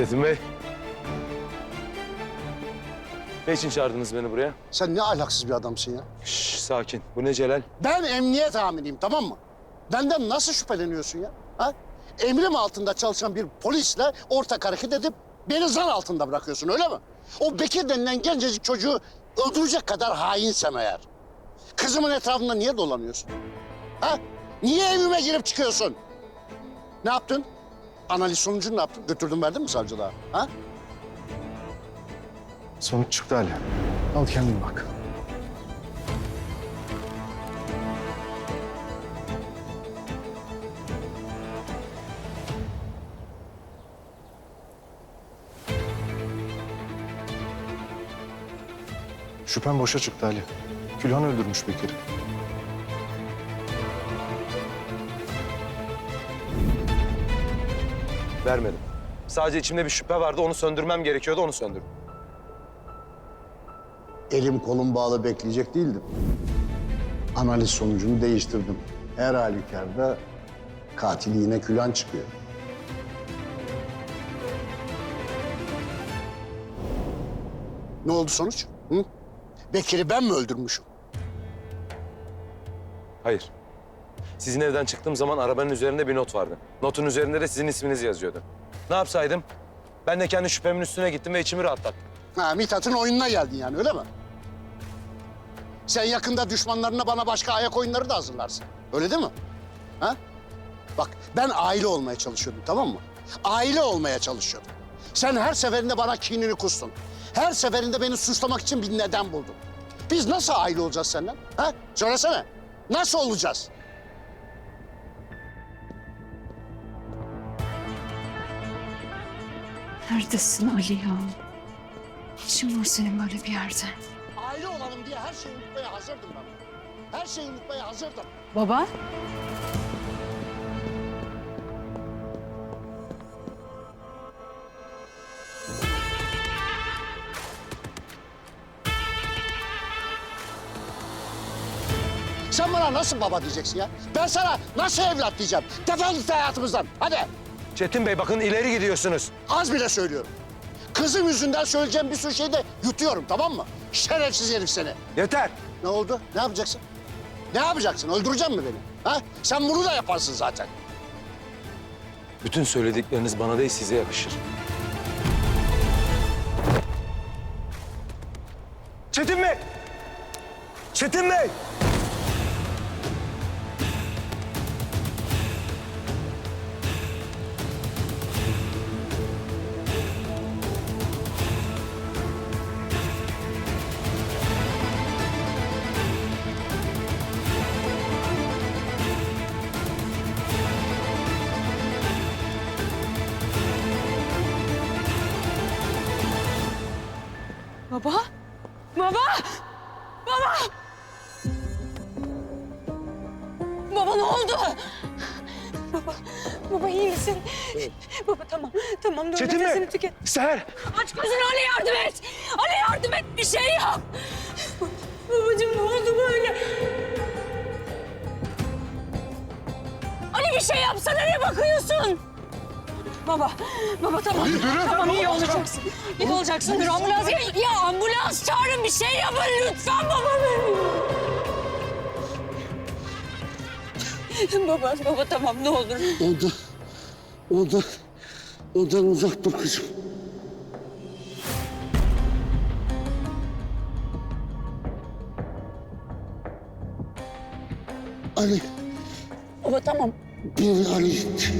Çetin Bey. Ne için çağırdınız beni buraya? Sen ne ahlaksız bir adamsın ya. Şş, sakin. Bu ne Celal? Ben emniyet amiriyim tamam mı? Benden nasıl şüpheleniyorsun ya? Ha? Emrim altında çalışan bir polisle ortak hareket edip beni zan altında bırakıyorsun öyle mi? O Bekir denilen gencecik çocuğu öldürecek kadar hainsem eğer. Kızımın etrafında niye dolanıyorsun? Ha? Niye evime girip çıkıyorsun? Ne yaptın? Analiz sonucunu ne yaptın? Götürdün verdin mi savcılığa? Ha? Sonuç çıktı Ali. Al kendin bak. Şüphen boşa çıktı Ali. Külhan öldürmüş Bekir'i. Vermedim. Sadece içimde bir şüphe vardı. Onu söndürmem gerekiyordu. Onu söndürdüm. Elim kolum bağlı bekleyecek değildim. Analiz sonucunu değiştirdim. Her halükarda katil yine Külan çıkıyor. Ne oldu sonuç? Hı? Bekir'i ben mi öldürmüşüm? Hayır. Sizin evden çıktığım zaman arabanın üzerinde bir not vardı. Notun üzerinde de sizin isminiz yazıyordu. Ne yapsaydım? Ben de kendi şüphemin üstüne gittim ve içimi rahatlattım. Ha, Mithat'ın oyununa geldin yani öyle mi? Sen yakında düşmanlarına bana başka ayak oyunları da hazırlarsın. Öyle değil mi? Ha? Bak ben aile olmaya çalışıyordum tamam mı? Aile olmaya çalışıyordum. Sen her seferinde bana kinini kustun. Her seferinde beni suçlamak için bir neden buldun. Biz nasıl aile olacağız senden? Ha? Söylesene. Nasıl olacağız? Neredesin Ali ya? İşin var senin böyle bir yerde? Aile olalım diye her şeyi unutmaya hazırdım ben. Her şeyi unutmaya hazırdım. Baba? Sen bana nasıl baba diyeceksin ya? Ben sana nasıl evlat diyeceğim? Defol git hayatımızdan. Hadi. Çetin Bey bakın ileri gidiyorsunuz. Az bile söylüyorum. Kızım yüzünden söyleyeceğim bir sürü şeyi de yutuyorum tamam mı? Şerefsiz herif seni. Yeter. Ne oldu? Ne yapacaksın? Ne yapacaksın? Öldürecek mi beni? Ha? Sen bunu da yaparsın zaten. Bütün söyledikleriniz bana değil size yakışır. Çetin Bey! Çetin Bey! Baba? Baba! Baba! Baba ne oldu? Baba, baba iyi misin? Baba tamam, tamam dur Çetin nefesini tüket. Seher! Aç gözünü Ali yardım et! Ali yardım et bir şey yap! Babacığım ne oldu böyle? Ali bir şey yapsana ne bakıyorsun? Baba, baba tamam. Tamam iyi olacaksın. İyi olacaksın. Dur ambulans. Ya, ya bir şey yapın lütfen baba benim. baba, baba tamam ne olur. Ondan, ondan, ondan uzak dur kızım. Ali, Baba tamam. bir Ali gitti.